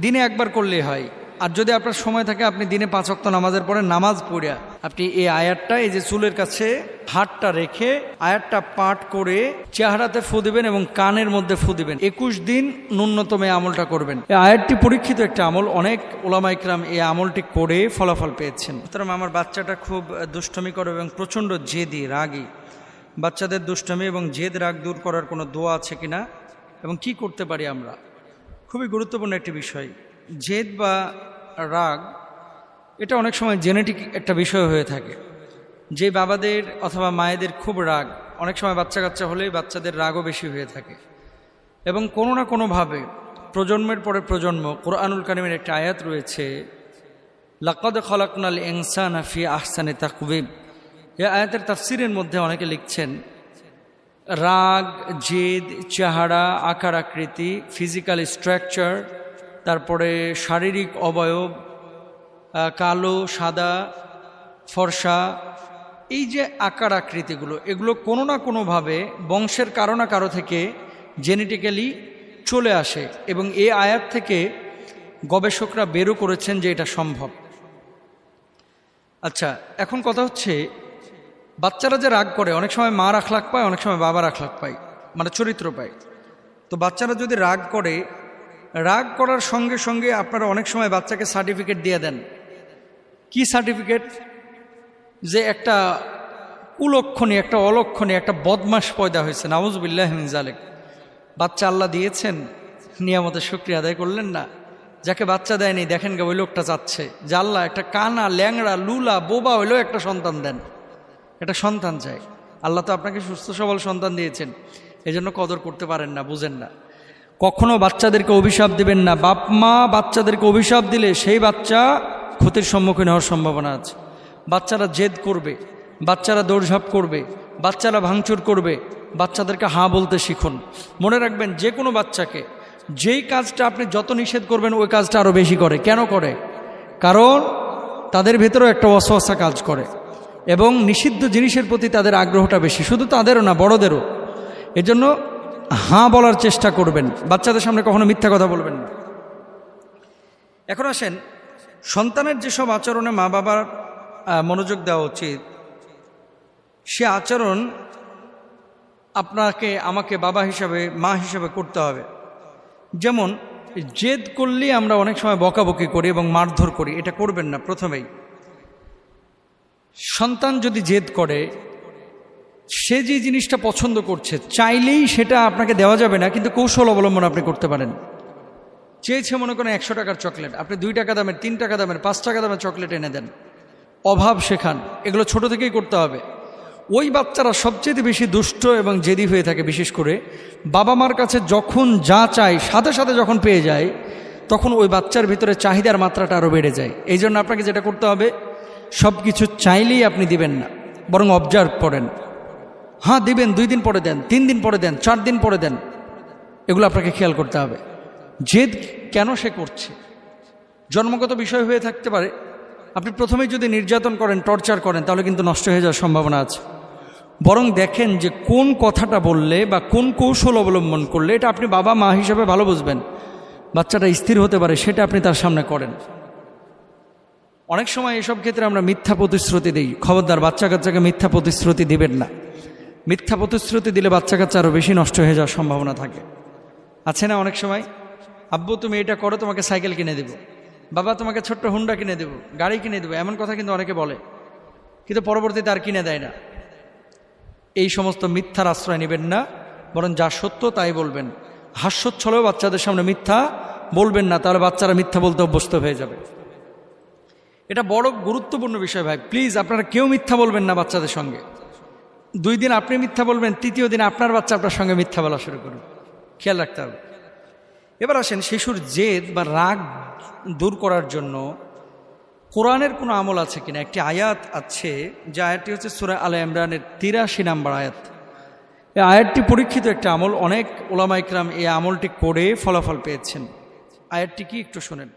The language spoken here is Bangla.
দিনে একবার করলেই হয়। আর যদি আপনার সময় থাকে, আপনি দিনে পাঁচ অক্ত নামাজের পরে নামাজ পড়িয়া আপনি এই আয়াতটা, এই যে চুলের কাছে হাতটা রেখে আয়াতটা পাঠ করে চেহারাতে ফু দিবেন এবং কানের মধ্যে ফু দিবেন। একুশ দিন ন্যূনতম এই আমলটা করবেন। এই আয়াতটি পরীক্ষিত একটা আমল। অনেক ওলামাইকরাম এই আমলটি করে ফলাফল পেয়েছেন। সুতরাং আমার বাচ্চাটা খুব দুষ্টমি করে এবং প্রচণ্ড জেদি, রাগী। বাচ্চাদের দুষ্টমি এবং জেদ রাগ দূর করার কোনো দোয়া আছে কিনা? এবং কি করতে পারি আমরা? খুবই গুরুত্বপূর্ণ একটি বিষয়। জেদ বা রাগ, এটা অনেক সময় জেনেটিক একটা বিষয় হয়ে থাকে। যে বাবাদের অথবা মায়েদের খুব রাগ, অনেক সময় বাচ্চা কাচ্চা হলেই বাচ্চাদের রাগও বেশি হয়ে থাকে। এবং কোনো না কোনোভাবে প্রজন্মের পরে প্রজন্ম, কোরআনুল কারিমের একটা আয়াত রয়েছে, লাকদ খলাকনাল ইনসান ফি আহসানে তাকবিব এ আয়াতের তাফসিরের মধ্যে অনেকে লিখছেন রাগ, জেদ, চেহারা, আকার, আকৃতি ফিজিক্যাল স্ট্রাকচার তারপরে শারীরিক অবয়ব কালো, সাদা, ফর্সা, এই যে আকার, আকৃতিগুলো, এগুলো কোনো না কোনোভাবে বংশের কারও না কারও থেকে জেনেটিক্যালি চলে আসে এবং এ আয়াত থেকে গবেষকরা বেরো করেছেন যে এটা সম্ভব। আচ্ছা এখন কথা হচ্ছে বাচ্চারা যে রাগ করে, অনেক সময় মা আখলাখ পায়, অনেক সময় বাবার আখলাখ পায় মানে চরিত্র পায়। তো বাচ্চারা যদি রাগ করে, রাগ করার সঙ্গে সঙ্গে আপনারা অনেক সময় বাচ্চাকে সার্টিফিকেট দিয়ে দেন। কি সার্টিফিকেট যে একটা কুলক্ষণী, একটা অলক্ষণী, একটা বদমাস পয়দা হয়েছে। নাউজবিল্লাহ জালেক বাচ্চা আল্লাহ দিয়েছেন, নিয়ামতের শুক্রিয়া আদায় করলেন না। যাকে বাচ্চা দেয়নি, দেখেন গা, ওই লোকটা চাচ্ছে। যে আল্লাহ একটা কানা, ল্যাংড়া, লুলা, বোবা হইলেও একটা সন্তান দেন। একটা সন্তান চাই। আল্লাহ তো আপনাকে সুস্থ, সবল সন্তান দিয়েছেন। এই জন্য কদর করতে পারেন না, বুঝেন না। কখনো বাচ্চাদেরকে অভিশাপ দিবেন না। বাপ, মা বাচ্চাদেরকে অভিশাপ দিলে সেই বাচ্চা ক্ষতির সম্মুখীন হওয়ার সম্ভাবনা আছে। বাচ্চারা জেদ করবে, বাচ্চারা দৌড়ঝাঁপ করবে, বাচ্চারা ভাঙচুর করবে, বাচ্চাদেরকে হাঁ বলতে শিখুন। মনে রাখবেন, যে কোনো বাচ্চাকে যেই কাজটা আপনি যত নিষেধ করবেন, ওই কাজটা আরও বেশি করে। কেন করে? কারণ তাদের ভেতরেও একটা অসহসা কাজ করে। এবং নিষিদ্ধ জিনিসের প্রতি তাদের আগ্রহটা বেশি। শুধু তাদেরও না, বড়দেরও। এজন্য হাঁ বলার চেষ্টা করবেন। বাচ্চাদের সামনে কখনো মিথ্যা কথা বলবেন না। এখন আসেন, সন্তানের যেসব আচরণে মা বাবার মনোযোগ দেওয়া উচিত, সে আচরণ আপনাকে, আমাকে বাবা হিসাবে, মা হিসাবে করতে হবে। যেমন, জেদ করলেই আমরা অনেক সময় বকাবকি করি এবং মারধর করি। এটা করবেন না প্রথমেই। সন্তান যদি জেদ করে, সে যে জিনিসটা পছন্দ করছে, চাইলেই সেটা আপনাকে দেওয়া যাবে না, কিন্তু কৌশল অবলম্বন আপনি করতে পারেন। চেয়েছে মনে করেন একশো টাকার চকলেট, আপনি দুই টাকা দামের, তিন টাকা দামের, পাঁচ টাকা দামের চকলেট এনে দেন। অভাব শেখান, এগুলো ছোট থেকেই করতে হবে। ওই বাচ্চারা সবচেয়ে বেশি দুষ্ট এবং জেদি হয়ে থাকে, বিশেষ করে বাবা মার কাছে যখন যা চায় সাথে সাথে যখন পেয়ে যায়, তখন ওই বাচ্চার ভিতরে চাহিদার মাত্রাটা আরও বেড়ে যায়। এই জন্য আপনাকে যেটা করতে হবে সব কিছু চাইলেই আপনি দিবেন না, বরং অবজার্ভ করেন। হ্যাঁ দিবেন, দুই দিন পরে দেন, তিন দিন পরে দেন, চার দিন পরে দেন। এগুলো আপনাকে খেয়াল করতে হবে। জেদ কেন সে করছে? জন্মগত বিষয় হয়ে থাকতে পারে। আপনি প্রথমেই যদি নির্যাতন করেন, টর্চার করেন, তাহলে কিন্তু নষ্ট হয়ে যাওয়ার সম্ভাবনা আছে। বরং দেখেন যে কোন কথাটা বললে বা কোন কৌশল অবলম্বন করলে, এটা আপনি বাবা মা হিসেবে ভালো বুঝবেন। বাচ্চাটা স্থির হতে পারে, সেটা আপনি তার সামনে করেন। অনেক সময় এসব ক্ষেত্রে আমরা মিথ্যা প্রতিশ্রুতি দিই। খবরদার বাচ্চা কাচ্চাকে মিথ্যা প্রতিশ্রুতি দিবেন না। মিথ্যা প্রতিশ্রুতি দিলে বাচ্চা কাচ্চা আরও বেশি নষ্ট হয়ে যাওয়ার সম্ভাবনা থাকে। আছে না অনেক সময়? আব্বু, তুমি এটা করো, তোমাকে সাইকেল কিনে দেবো। বাবা, তোমাকে ছোট্ট হুন্ডা কিনে দেবো, গাড়ি কিনে দেবো, এমন কথা কিন্তু অনেকে বলে। কিন্তু পরবর্তীতে আর কিনে দেয় না। এই সমস্ত মিথ্যার আশ্রয় নেবেন না, বরং যা সত্য তাই বলবেন। হাস্যোচ্ছলেও বাচ্চাদের সামনে মিথ্যা বলবেন না, তাহলে বাচ্চারা মিথ্যা বলতে অভ্যস্ত হয়ে যাবে। এটা বড় গুরুত্বপূর্ণ বিষয় ভাই। প্লিজ আপনারা কেউ মিথ্যা বলবেন না বাচ্চাদের সঙ্গে। দুই দিন আপনি মিথ্যা বলবেন, তৃতীয় দিন আপনার বাচ্চা আপনার সঙ্গে মিথ্যা বলা শুরু করুন খেয়াল রাখতে হবে। এবার আসেন শিশুর জেদ বা রাগ দূর করার জন্য কোরআনের কোনো আমল আছে কিনা? একটি আয়াত আছে, যে আয়াতটি হচ্ছে সুরা আল ইমরানের তিরাশি নাম্বার আয়াত। এই আয়াতটি পরীক্ষিত একটা আমল। অনেক ওলামাইকরাম এই আমলটি করে ফলাফল পেয়েছেন। আয়াতটি কি একটু শোনেন।